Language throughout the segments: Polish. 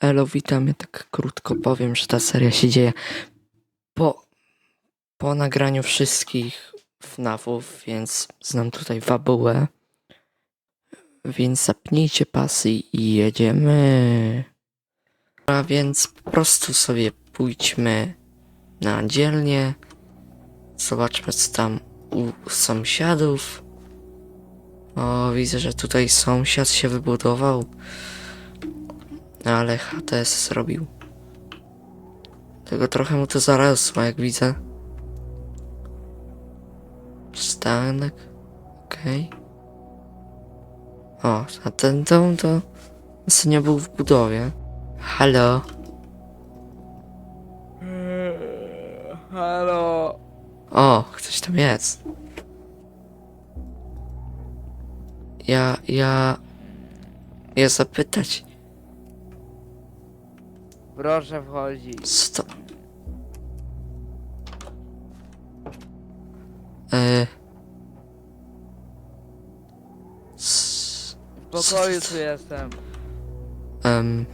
Elo, witam. Ja tak krótko powiem, że ta seria się dzieje po, po nagraniu wszystkich FNAFów, więc znam tutaj fabułę. Więc zapnijcie pasy i jedziemy. A więc po prostu sobie pójdźmy na dzielnię. Zobaczmy co tam u sąsiadów. O, widzę, że tutaj sąsiad się wybudował. Ale HTS zrobił. Tylko trochę mu to zarosło, jak widzę. Przystanek. Okej. O, a ten dom to... nie był w budowie. Halo? Halo. O, ktoś tam jest. Ja, ja... Ja zapytać, Proszę wchodzić. co to... E... s- W pokoju tu jestem. em,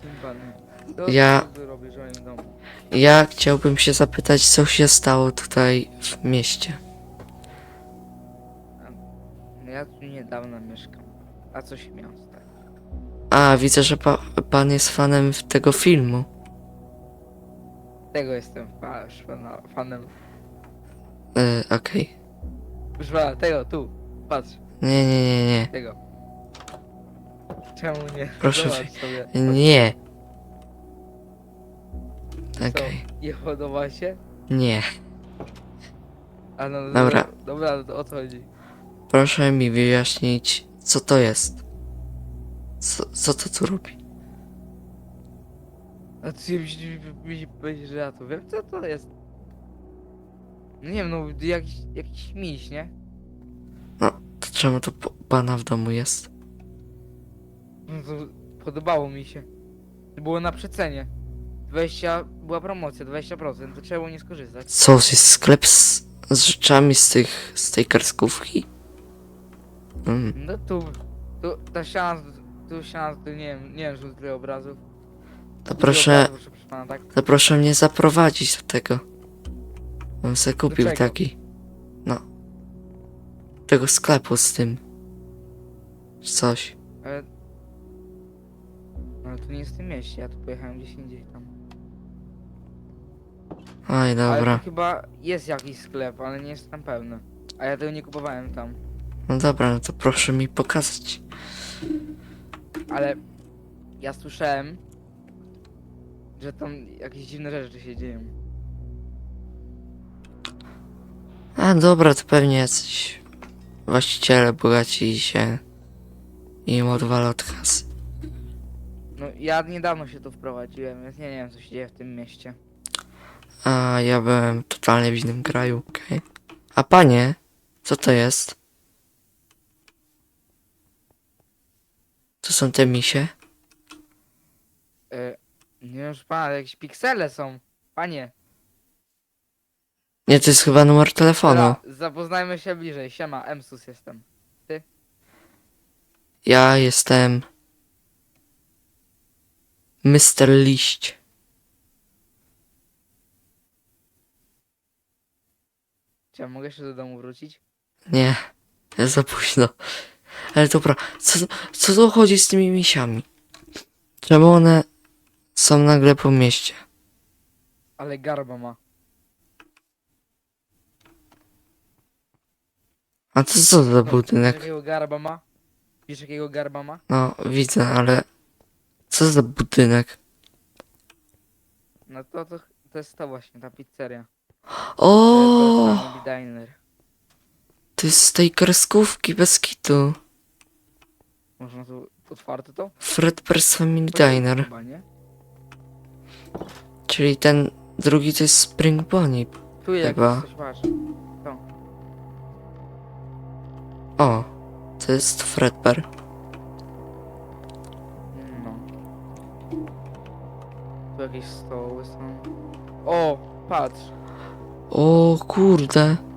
Kim pan? Co Ja- ty tu robisz w moim domu? ja chciałbym się zapytać, co się stało tutaj w mieście. No Ja tu niedawno mieszkam. A co się miało stać? A, widzę, że pa, pan jest fanem tego filmu. Tego jestem fa- fana- fanem. E, okej. Proszę pana, tego, tu. Patrz, Nie, nie, nie, nie. tego. Czemu nie? Proszę Zobacz sobie. Nie. Co, Okej. Nie podoba się? Nie. A no, Dobra. Dobra, to o co chodzi? Proszę mi wyjaśnić, co to jest. Co, co to tu robi? A ty mi powiedzieć, że ja to wiem, co to jest? No nie wiem, no jakiś, jakiś miś, nie? To czemu to po- pana w domu jest? No to podobało mi się. Było na przecenie. 20, była promocja, 20%, to trzeba było nie skorzystać. Co, jest sklep z, z rzeczami z tych, z tej kreskówki? Mm, No tu, tu, ta ściana, tu tu nie wiem, nie wiem, że tyle obrazów. to Dużo proszę, obrazów, proszę pana, tak? to proszę mnie zaprowadzić do tego. Bym se kupił czego? taki. No. Tego sklepu z tym. Coś. Ale... Ale to nie jest w tym mieście, ja tu pojechałem gdzieś indziej tam. Ale dobra. to chyba jest jakiś sklep, ale nie jestem pewny. A ja tego nie kupowałem tam. No dobra, no to proszę mi pokazać. Ale ja słyszałem, że tam jakieś dziwne rzeczy się dzieją. A dobra, to pewnie jacyś właściciele bogaci się im odwala od kasy. No ja niedawno się tu wprowadziłem, więc nie, nie wiem co się dzieje w tym mieście. A ja byłem totalnie w innym kraju, okej. A panie, co to jest? To są te misie? E, nie wiem, że pana, jakieś piksele są. Panie, Nie, to jest chyba numer telefonu. dobra, zapoznajmy się bliżej. Siema, Emsus jestem. Ja jestem... Mr. Liść. Czy ja mogę jeszcze do domu wrócić? Nie, jest za późno. Ale dobra, co, co to chodzi z tymi misiami? Czemu one są nagle po mieście? Ale garba ma. A to co za Wiesz budynek? jakiego garba ma? Wiesz jakiego garba ma? No, widzę, ale... Co za budynek? No to, to, to jest to właśnie, ta pizzeria. O, To jest Family Diner. To jest z tej kreskówki bez kitu. Można tu otwarte to? Fredbear's Family To jest Diner. Chyba, nie? Czyli ten drugi to jest Spring Bonnie. Tu jest Chyba. coś, patrz. O, to jest Fredbear. No. Tu jakieś stoły są. O, patrz. O kurde.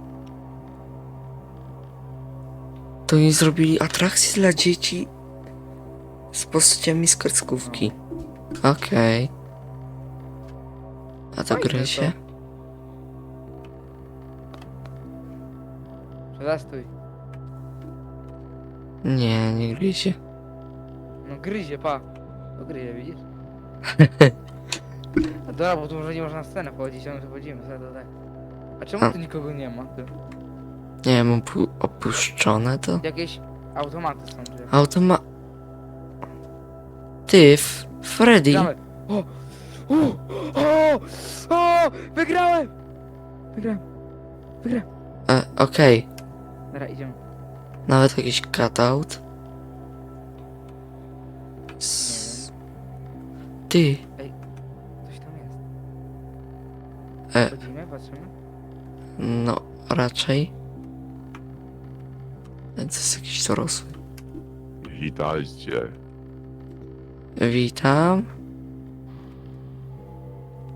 To oni zrobili atrakcję dla dzieci z postaciami z kreskówki. Okej. A to Fajne gryzie? Przestój. Nie, nie gryzie. No gryzie, pa. To gryzie, widzisz? A dobra, bo tu może nie można na scenę chodzić, a my tu chodzimy sobie tutaj. A czemu A. tu nikogo nie ma? Tu? Nie wiem, opu- opuszczone to? Jakieś automaty są. Automa... Ty, F- Freddy. Gramy. O! O! O! O! Wygrałem! Wygrałem. Wygrałem. E, Okej. Dobra, idziemy. Nawet jakiś cutout. S- Ty. Coś tam jest. E. Chodzimy, patrzymy. No, raczej. To jest jakiś dorosły. Witajcie. Witam.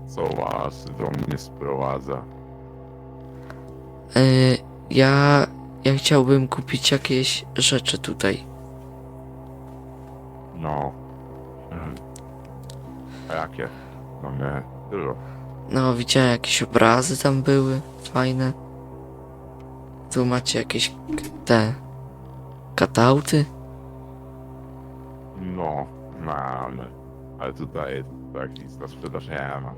Co was do mnie sprowadza? Y, ja, ja chciałbym kupić jakieś rzeczy tutaj. No. Mhm. A jakie? No nie, dużo. No, widziałem jakieś obrazy tam były, fajne. Tu macie jakieś te katauty. No, mamy. Ale tutaj tak nic na sprzedaż nie ma.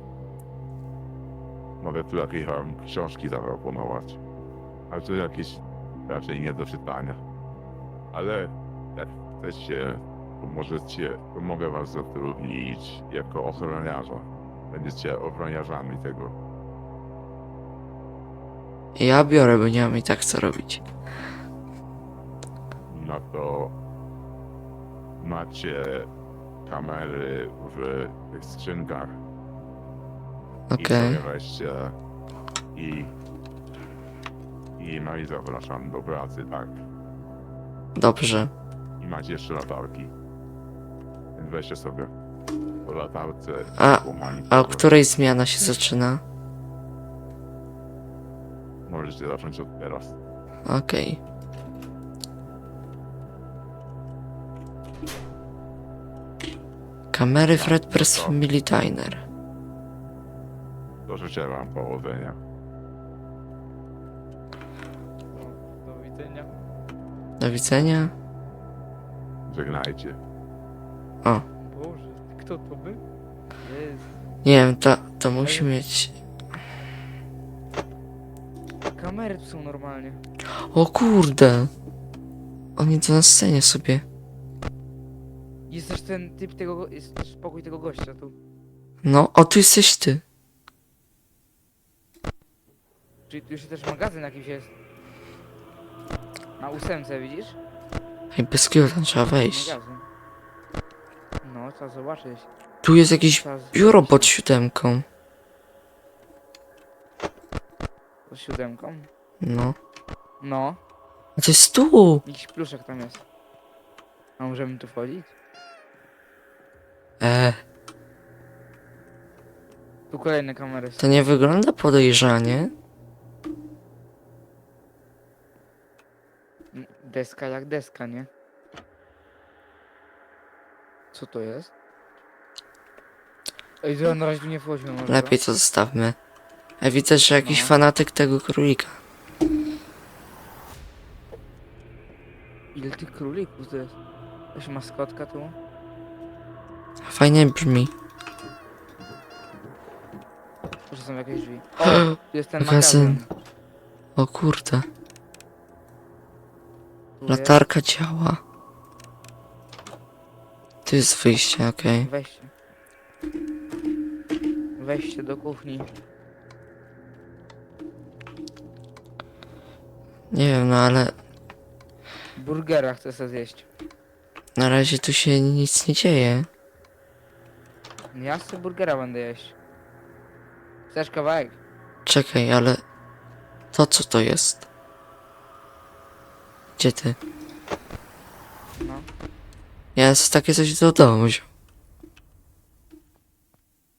Mogę tu jakieś wam książki zaproponować. Ale to jakieś raczej nie do czytania. Ale jak chcecie, to możecie, to mogę was zatrudnić jako ochroniarza. Będziecie ochroniarzami tego. Ja biorę, bo nie mam i tak co robić. No to macie kamery w tych skrzynkach Okej. i sobie weźcie i i no i zapraszam do pracy, tak. Dobrze. I macie jeszcze latarki. Więc weźcie sobie po latarce A-. A o której zmiana się zaczyna? Możecie zacząć od teraz. Okej. Kamery Fred Press Family Diner. To życzę wam powodzenia. Do widzenia. Do widzenia. Żegnajcie. Boże, kto to był? Nie wiem, to, to musi mieć... Kamery tu są normalnie. O kurde! Oni to na scenie sobie. Jest też ten typ tego, go- jest też pokój tego gościa tu. No, o tu jesteś ty. Czyli tu jeszcze też magazyn jakiś jest. Na ósemce, widzisz? Ej, bez kiego tam trzeba wejść. Magazyn. No, trzeba zobaczyć. Tu jest jakieś Trzeba biuro pod siódemką. Pod siódemką. No. No, A to jest tu! jakiś pluszek tam jest. A możemy tu wchodzić? E, Tu kolejne kamery są. to nie wygląda podejrzanie. Deska jak deska, nie? Co to jest? Ej, to na razie tu nie wchodźmy może. Lepiej to zostawmy. A widzę, że jakiś No. fanatyk tego królika. Ile tych królików to jest? Jakaś maskotka tu? Fajnie brzmi. Może są jakieś drzwi. O, jest ten Magazyn. magazyn. O kurde. Tu Latarka działa. Tu jest wyjście, okej. Wejście. Wejście do kuchni. Nie wiem, no ale Burgera chcę sobie zjeść. na razie tu się nic nie dzieje. Ja sobie burgera będę jeść. Chcesz kawałek? Czekaj, ale to co to jest? Gdzie ty? No. Ja z takie coś do domu wziął.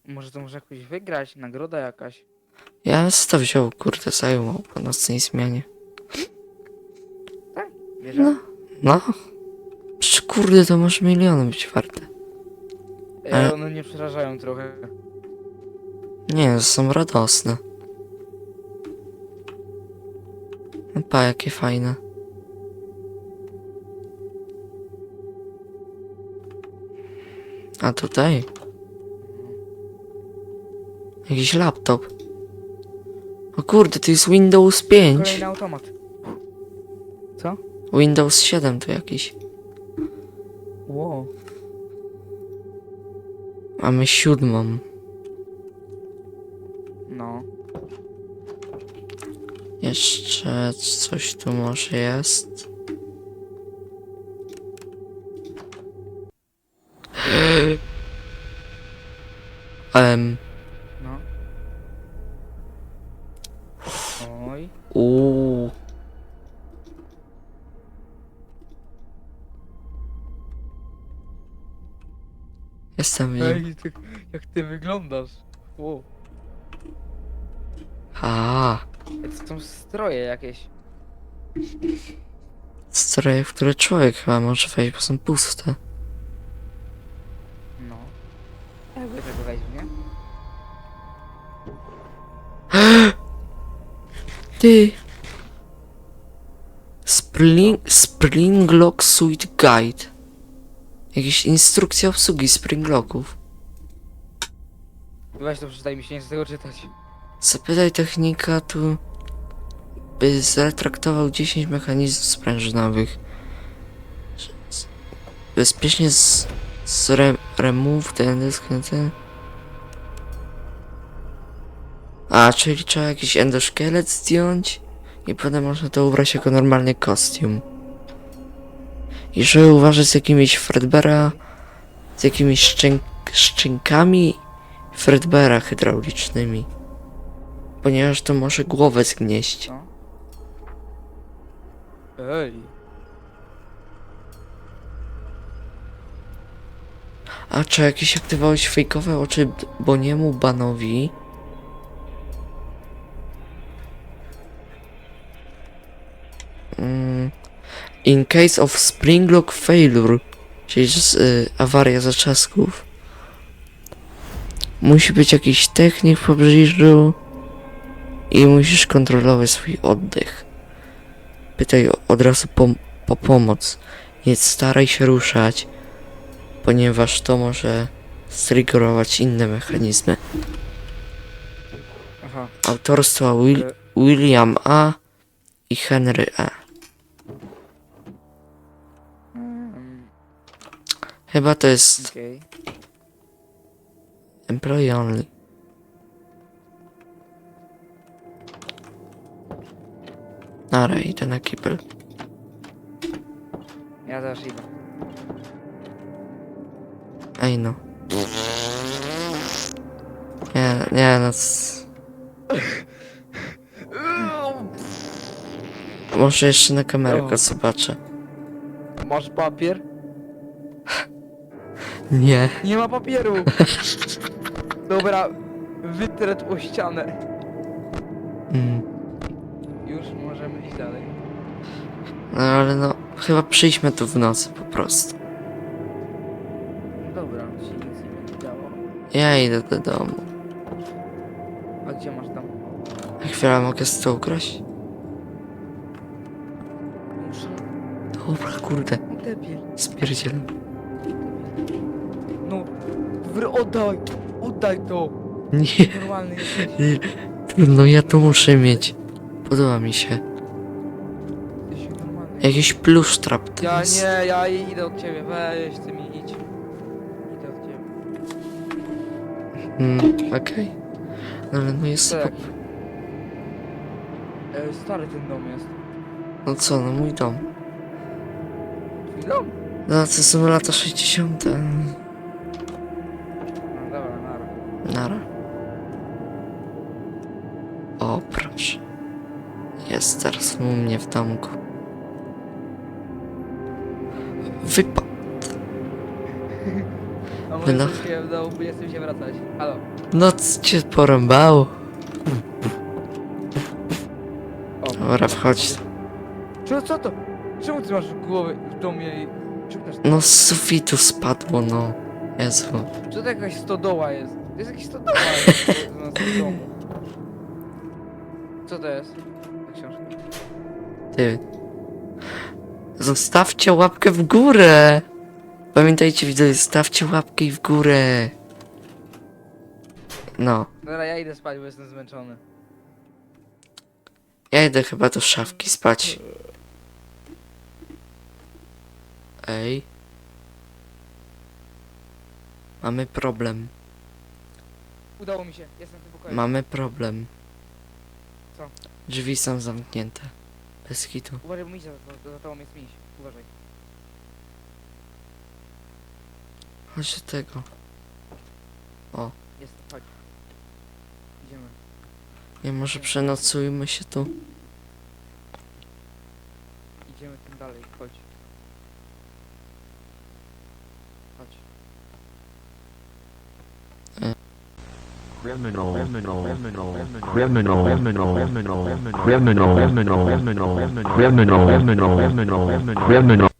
Może to może jakoś wygrać, nagroda jakaś. Ja bym to wziął, kurde, zajmował po nocnej zmianie. Bierze? No, No. Przecież kurde, to może miliony być warte. Ale- one mnie przerażają trochę. Nie, są radosne. Pa, jakie fajne. A tutaj? Jakiś laptop. O kurde, to jest Windows 5. Kolejny automat. Co? Windows 7 to jakiś. Mamy siódmą. No. Jeszcze coś tu może jest. Em, Ej, ty, jak ty wyglądasz. Wow. A, To są stroje jakieś. stroje, w które człowiek chyba może wejść, bo są puste. No. Jakby tego nie? Ty! Spring, Springlock Suite Guide. Jakieś instrukcje obsługi Springlocków. Weź to przeczytaj, mi się nie chce tego czytać. Zapytaj technika tu, by zretraktował 10 mechanizmów sprężynowych. Bezpiecznie z, z re, remove ten ten. A, czyli trzeba jakiś endoszkielet zdjąć i potem można to ubrać jako normalny kostium. I żeby uważać z jakimiś Fredbera, z jakimiś szczęk, szczękami Fredbera hydraulicznymi. Ponieważ to może głowę zgnieść. Co? Ej. A czy jakieś aktywowałeś fejkowe oczy Boniemu Banowi? In case of Springlock failure, czyli y, awaria zaczasków. Musi być jakiś technik w pobliżu i musisz kontrolować swój oddech. Pytaj od razu po, po pomoc. Nie staraj się ruszać ponieważ to może striggerować inne mechanizmy. Aha. Autorstwa Will William A. i Henry E. Chyba to jest Okej. employee only. Nara, idę na kibel. Ja też idę. Ej no. Nie, nie no. c- Może jeszcze na kamerkę O. zobaczę. Masz papier? Nie. Nie ma papieru! Dobra, wytrę o ścianę. Mm. Już możemy iść dalej. No ale no, chyba przyjdźmy tu w nocy po prostu. Dobra, ci nic nie będzie działo. Ja idę do domu. A gdzie masz tam? Na chwilę mogę z to ukraść? Muszę. Dobra, kurde. Debil. Spierdzielam. Wr oddaj! Oddaj to! Nie, Normalny jesteś. nie. No ja to muszę mieć. Podoba mi się. Jesteś normalny. Jakiś plusz trap to Ja jest. nie, ja idę od ciebie, weź ty mi idź. Idę od ciebie. Mm, okej. No ale no jest... Tak. E, stary ten dom jest. No co, no mój dom. Twój dom? No to są lata 60. Nara. O, proszę. Jest teraz u mnie w domku. Wypa... A może No. no. się w domu, nie chcę się wracać. Halo. No co cię porąbało? O, Dobra, wchodź. Co, co to? Czemu ty masz głowę w domie i... Czemu też... No z sufitu spadło, no. Jezu. Czy to jakaś stodoła jest? To jest jakaś stodoła u nas w domu. Co to jest? Ta książka. Ty. Zostawcie łapkę w górę. Pamiętajcie, widzowie, zostawcie łapkę w górę. No. Dobra, ja idę spać, bo jestem zmęczony. Ja idę chyba do szafki spać. Ej. Mamy problem. Udało mi się, jestem w tym pokoju. Mamy problem. Co? Drzwi są zamknięte. Bez hitu. Uważaj, bo miś za, za, za tobą jest miś. Uważaj. Chodź do tego. Jest, chodź. Idziemy. Nie, może przenocujmy się tu. Idziemy tym dalej. Chodź. Criminal, criminal, criminal, criminal, criminal, criminal, criminal, criminal, criminal, criminal, criminal, criminal, criminal, criminal,